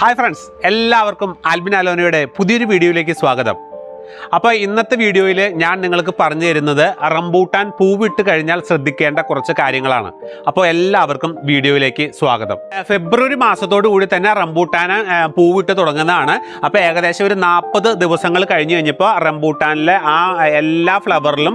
Hi friends എല്ലാവർക്കും ആൽബിൻ അലോനയുടെ പുതിയൊരു വീഡിയോയിലേക്ക് സ്വാഗതം. അപ്പോൾ ഇന്നത്തെ വീഡിയോയിൽ ഞാൻ നിങ്ങൾക്ക് പറഞ്ഞു തരുന്നത് റംബൂട്ടാൻ പൂവിട്ട് കഴിഞ്ഞാൽ ശ്രദ്ധിക്കേണ്ട കുറച്ച് കാര്യങ്ങളാണ്. അപ്പോൾ എല്ലാവർക്കും വീഡിയോയിലേക്ക് സ്വാഗതം. ഫെബ്രുവരി മാസത്തോടു കൂടി തന്നെ റംബൂട്ടാൻ പൂവിട്ട് തുടങ്ങുന്നതാണ്. അപ്പോൾ ഏകദേശം ഒരു നാൽപ്പത് ദിവസങ്ങൾ കഴിഞ്ഞ് കഴിഞ്ഞപ്പോൾ റംബൂട്ടാനിലെ ആ എല്ലാ ഫ്ലവറിലും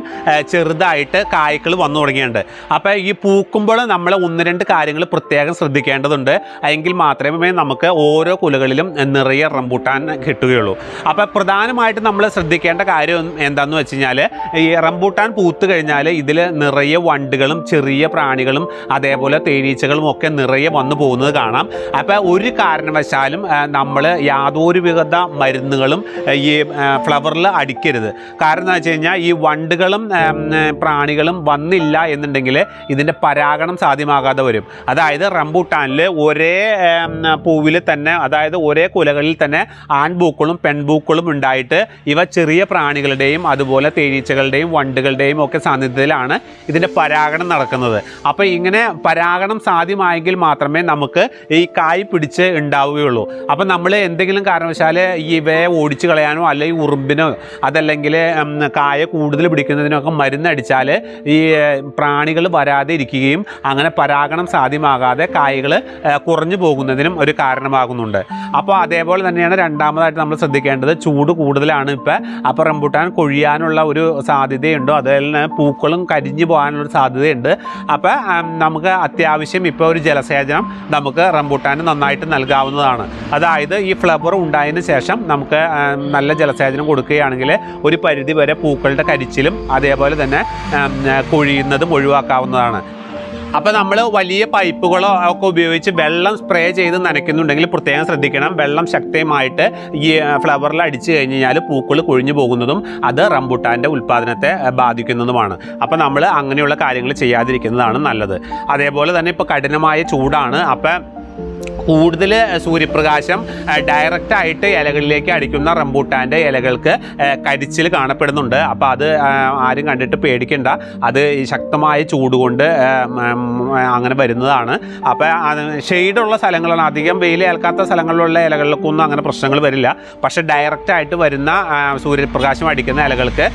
ചെറുതായിട്ട് കായ്ക്കൾ വന്നു തുടങ്ങിയിട്ടുണ്ട്. അപ്പോൾ ഈ പൂക്കുമ്പോൾ നമ്മൾ ഒന്ന് രണ്ട് കാര്യങ്ങൾ പ്രത്യേകം ശ്രദ്ധിക്കേണ്ടതുണ്ട്. എങ്കിൽ മാത്രമേ നമുക്ക് ഓരോ കുലകളിലും നിറയെ റംബൂട്ടാൻ കിട്ടുകയുള്ളൂ. അപ്പോൾ പ്രധാനമായിട്ട് നമ്മൾ ശ്രദ്ധിക്കേണ്ട കാര്യം എന്താണെന്ന് വെച്ച് കഴിഞ്ഞാൽ ഈ റംബൂട്ടാൻ പൂത്ത് കഴിഞ്ഞാൽ ഇതിൽ നിറയെ വണ്ടുകളും ചെറിയ പ്രാണികളും അതേപോലെ തേനീച്ചകളും ഒക്കെ നിറയെ വന്നു പോകുന്നത് കാണാം. അപ്പോൾ ഒരു കാരണവശാലും നമ്മൾ യാതൊരു വിധ മരുന്നുകളും ഈ ഫ്ലവറിൽ അടിക്കരുത്. കാരണം എന്താ വെച്ച് കഴിഞ്ഞാൽ ഈ വണ്ടുകളും പ്രാണികളും വന്നില്ല എന്നുണ്ടെങ്കിൽ ഇതിന്റെ പരാഗണം സാധ്യമാകാതെ വരും. അതായത് റംബൂട്ടാനിൽ ഒരേ പൂവിൽ തന്നെ അതായത് ഒരേ കുലകളിൽ തന്നെ ആൺപൂക്കളും പെൺപൂക്കളും ഉണ്ടായിട്ട് ഇവ ചെറിയ പ്രാണികളുടെയും അതുപോലെ തേനീച്ചകളുടെയും വണ്ടുകളുടെയും ഒക്കെ സാന്നിധ്യത്തിലാണ് ഇതിന്റെ പരാഗണം നടക്കുന്നത്. അപ്പോൾ ഇങ്ങനെ പരാഗണം സാധ്യമായെങ്കിൽ മാത്രമേ നമുക്ക് ഈ കായ് പിടിച്ച് ഉണ്ടാവുകയുള്ളൂ. അപ്പോൾ നമ്മൾ എന്തെങ്കിലും കാരണവശാൽ ഇവയെ ഓടിച്ചു കളയാനോ അല്ലെങ്കിൽ ഉറുമ്പിനോ അതല്ലെങ്കിൽ കായ കൂടുതൽ പിടിക്കുന്നതിനൊക്കെ മരുന്നടിച്ചാൽ ഈ പ്രാണികൾ വരാതെ ഇരിക്കുകയും അങ്ങനെ പരാഗണം സാധ്യമാകാതെ കായകൾ കുറഞ്ഞു പോകുന്നതിനും ഒരു കാരണമാകുന്നുണ്ട്. അപ്പോൾ അതേപോലെ തന്നെയാണ് രണ്ടാമതായിട്ട് നമ്മൾ ശ്രദ്ധിക്കേണ്ടത് ചൂട് കൂടുതലാണ് ഇപ്പം അപ്പോൾ റംബുട്ടാൻ കൊഴിയാനുള്ള ഒരു സാധ്യതയുണ്ടോ. അതുപോലെ പൂക്കളും കരിഞ്ഞു പോകാനുള്ള സാധ്യതയുണ്ട്. അപ്പോൾ നമുക്ക് അത്യാവശ്യം ഇപ്പോൾ ഒരു ജലസേചനം നമുക്ക് റംബൂട്ടാന് നന്നായിട്ട് നൽകാവുന്നതാണ്. അതായത് ഈ ഫ്ലവർ ഉണ്ടായതിന് ശേഷം നമുക്ക് നല്ല ജലസേചനം കൊടുക്കുകയാണെങ്കിൽ ഒരു പരിധി വരെ പൂക്കളുടെ കരിച്ചിലും അതേപോലെ തന്നെ കൊഴിയുന്നതും ഒഴിവാക്കാവുന്നതാണ്. അപ്പോൾ നമ്മൾ വലിയ പൈപ്പുകളോ ഒക്കെ ഉപയോഗിച്ച് വെള്ളം സ്പ്രേ ചെയ്ത് നനയ്ക്കുന്നുണ്ടെങ്കിൽ പ്രത്യേകം ശ്രദ്ധിക്കണം. വെള്ളം ശക്തമായിട്ട് ഈ ഫ്ലവറിൽ അടിച്ചു കഴിഞ്ഞ് കഴിഞ്ഞാൽ പൂക്കൾ കൊഴിഞ്ഞു പോകുന്നതും അത് റംബുട്ടാന്റെ ഉൽപ്പാദനത്തെ ബാധിക്കുന്നതുമാണ്. അപ്പോൾ നമ്മൾ അങ്ങനെയുള്ള കാര്യങ്ങൾ ചെയ്യാതിരിക്കുന്നതാണ് നല്ലത്. അതേപോലെ തന്നെ ഇപ്പോൾ കഠിനമായ ചൂടാണ്. അപ്പം കൂടുതൽ സൂര്യപ്രകാശം ഡയറക്റ്റ് ആയിട്ട് ഇലകളിലേക്ക് അടിക്കുന്ന റംബൂട്ടാന്റെ ഇലകൾക്ക് കരിച്ചിൽ കാണപ്പെടുന്നുണ്ട്. അപ്പോൾ അത് ആരും കണ്ടിട്ട് പേടിക്കണ്ട. അത് ശക്തമായ ചൂട് കൊണ്ട് അങ്ങനെ വരുന്നതാണ്. അപ്പോൾ ഷെയ്ഡുള്ള സ്ഥലങ്ങളാണ്. അധികം വെയിൽ ഏൽക്കാത്ത സ്ഥലങ്ങളിലുള്ള ഇലകൾക്കൊന്നും അങ്ങനെ പ്രശ്നങ്ങൾ വരില്ല. പക്ഷേ ഡയറക്റ്റ് ആയിട്ട് വരുന്ന സൂര്യപ്രകാശം അടിക്കുന്ന ഇലകൾക്ക്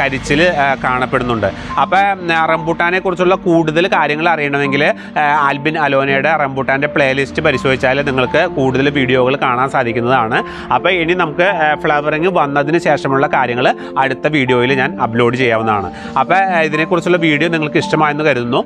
കരിച്ചിൽ കാണപ്പെടുന്നുണ്ട്. അപ്പോൾ റംബൂട്ടാനെ കുറിച്ചുള്ള കൂടുതൽ കാര്യങ്ങൾ അറിയണമെങ്കിൽ ആൽബിൻ അലോനയുടെ റംബൂട്ടാന്റെ പ്ലേലിസ്റ്റ് പരിശോധിച്ചാൽ നിങ്ങൾക്ക് കൂടുതൽ വീഡിയോകൾ കാണാൻ സാധിക്കുന്നതാണ്. അപ്പോൾ ഇനി നമുക്ക് ഫ്ലവറിങ് വന്നതിന് ശേഷമുള്ള കാര്യങ്ങൾ അടുത്ത വീഡിയോയിൽ ഞാൻ അപ്ലോഡ് ചെയ്യാവുന്നതാണ്. അപ്പോൾ ഇതിനെക്കുറിച്ചുള്ള വീഡിയോ നിങ്ങൾക്ക് ഇഷ്ടമായെന്ന് കരുതുന്നു.